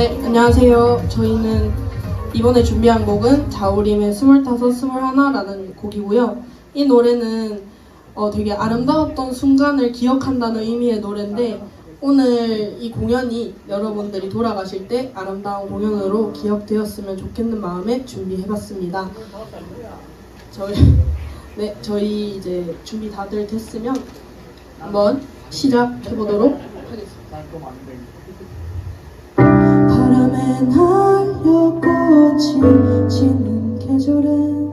네, 안녕하세요. 저희는 이번에 준비한 곡은 자우림의 스물다섯, 스물하나라는 곡이고요. 이 노래는 어, 되게 아름다웠던 순간을 기억한다는 의미의 노래인데 오늘 이 공연이 여러분들이 돌아가실 때 아름다운 공연으로 기억되었으면 좋겠는 마음에 준비해봤습니다. 저희 네 저희 이제 준비 다들 됐으면 한번 시작해보도록 하겠습니다. 날려 꽃이 지는 계절엔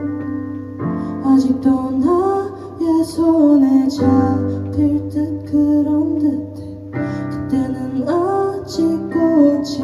아직도 나의 손에 잡힐 듯 그런 듯해. 그때는 아직 꽃이